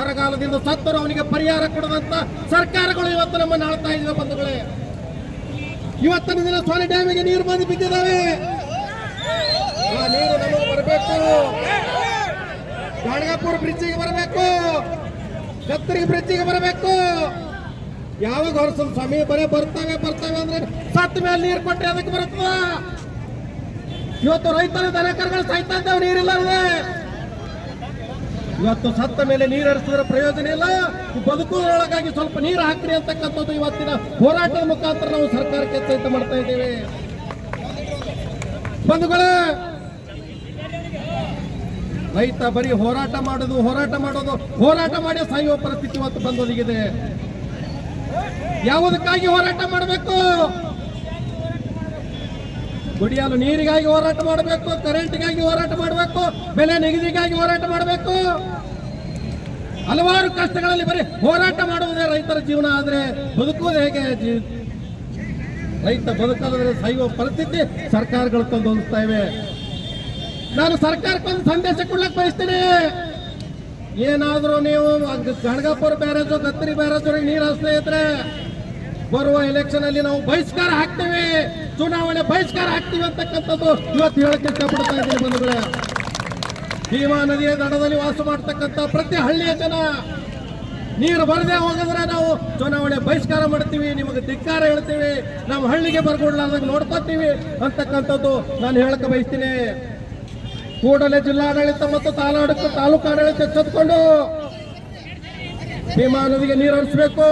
ಬರಗಾಲದಿಂದ ಸತ್ತರು ಅವನಿಗೆ ಪರಿಹಾರ ಕೊಡದಂತ ಸರ್ಕಾರಗಳು ಇವತ್ತು ನಮ್ಮನ್ನು ಆಳ್ತಾ ಇದ್ದಾವೆ ಬಂಧುಗಳೇ. ಇವತ್ತಿನ ದಿನ ಸ್ವಾಮಿ ಡ್ಯಾಮಿಗೆ ನೀರು ಬಂದು ಬಿದ್ದಿದ್ದಾವೆ. ಆ ನೀರು ನಮಗೆ ಬರಬೇಕು. ಗಾಣಗಾಪುರ ಬ್ರಿಡ್ಜಿಗೆ ಬರಬೇಕು. ಕತ್ತರಿ ಬ್ರಿಡ್ಜಿಗೆ ಬರಬೇಕು. ಯಾವಾಗ ಹೊರಸಲ್ ಸ್ವಾಮಿ? ಬರೇ ಬರ್ತಾವೆ ಬರ್ತಾವೆ ಅಂದ್ರೆ ಸತ್ತ ಮೇಲೆ ನೀರು ಕೊಟ್ಟರೆ ಅದಕ್ಕೆ ಬರುತ್ತ ಇವತ್ತು ರೈತರ ದನಕರುಗಳು ಸಾಯ್ತಾ ಇದ್ದಾವೆ ನೀರಿಲ್ಲ ಇವತ್ತು ಸತ್ತ ಮೇಲೆ ನೀರು ಹರಿಸಿದ್ರೆ ಪ್ರಯೋಜನ ಇಲ್ಲ. ಬದುಕುವುದರೊಳಗಾಗಿ ಸ್ವಲ್ಪ ನೀರು ಹಾಕ್ರಿ ಅಂತಕ್ಕಂಥದ್ದು ಇವತ್ತಿನ ಹೋರಾಟದ ಮುಖಾಂತರ ನಾವು ಸರ್ಕಾರಕ್ಕೆ ಎಚ್ಚರಿತ ಮಾಡ್ತಾ ಇದ್ದೇವೆ. ಬಂಧುಗಳೇ, ರೈತ ಬರೀ ಹೋರಾಟ ಮಾಡೋದು ಹೋರಾಟ ಮಾಡೋದು, ಹೋರಾಟ ಮಾಡಿ ಸಾಯುವ ಪರಿಸ್ಥಿತಿ ಇವತ್ತು ಬಂದೊದಗಿದೆ. ಯಾವುದಕ್ಕಾಗಿ ಹೋರಾಟ ಮಾಡಬೇಕು? ಕುಡಿಯಲು ನೀರಿಗಾಗಿ ಹೋರಾಟ ಮಾಡಬೇಕು, ಕರೆಂಟ್ಗಾಗಿ ಹೋರಾಟ ಮಾಡಬೇಕು, ಬೆಲೆ ನಿಗದಿಗಾಗಿ ಹೋರಾಟ ಮಾಡಬೇಕು. ಹಲವಾರು ಕಷ್ಟಗಳಲ್ಲಿ ಬರೀ ಹೋರಾಟ ಮಾಡುವುದೇ ರೈತರ ಜೀವನ, ಆದರೆ ಬದುಕುವುದು ಹೇಗೆ? ರೈತ ಬದುಕಾದ್ರೆ ಸಾಯುವ ಪರಿಸ್ಥಿತಿ ಸರ್ಕಾರಗಳು ತಂದು ಹೊಂದಿಸ್ತಾ ಇವೆ. ನಾನು ಸರ್ಕಾರಕ್ಕೊಂದು ಸಂದೇಶ ಕೊಡ್ಲಕ್ಕೆ ಬಯಸ್ತೀನಿ. ಏನಾದರೂ ನೀವು ಗಣಗಾಪುರ ಬ್ಯಾರೇಜು ಗತ್ತರಿ ಬ್ಯಾರೇಜ್ ನೀರು ಹಾಸ್ತಾ ಇದ್ರೆ ಬರುವ ಎಲೆಕ್ಷನ್ ಅಲ್ಲಿ ನಾವು ಬಹಿಷ್ಕಾರ ಹಾಕ್ತೇವೆ. ಚುನಾವಣೆ ಬಹಿಷ್ಕಾರ ಆಗ್ತೀವಿ ಅಂತಕ್ಕಂಥದ್ದು ಇವತ್ತು ಹೇಳಕ್ಕೆ ಇಷ್ಟಪಡ್ತಾ ಇದ್ದೀನಿ ಬಂಧುಗಳೇ. ಭೀಮಾ ನದಿಯ ದಡದಲ್ಲಿ ವಾಸ ಮಾಡ್ತಕ್ಕಂಥ ಪ್ರತಿ ಹಳ್ಳಿಯ ಜನ, ನೀರು ಬರದೆ ಹೋಗಿದ್ರೆ ನಾವು ಚುನಾವಣೆ ಬಹಿಷ್ಕಾರ ಮಾಡ್ತೀವಿ, ನಿಮಗೆ ಧಿಕ್ಕಾರ ಹೇಳ್ತೀವಿ ನಮ್ಮ ಹಳ್ಳಿಗೆ ಬರ್ಕೊಡ್ಲಾರ್ದಾಗ ನೋಡ್ಕೊತೀವಿ ಅಂತಕ್ಕಂಥದ್ದು ನಾನು ಹೇಳಕ್ಕೆ ಬಯಸ್ತೀನಿ. ಕೂಡಲೇ ಜಿಲ್ಲಾಡಳಿತ ಮತ್ತು ತಾಲಾಡಳಿತ ತಾಲೂಕು ಆಡಳಿತ ಎಚ್ಚೆತ್ಕೊಂಡು ಭೀಮಾ ನದಿಗೆ ನೀರು ಹರಿಸಬೇಕು.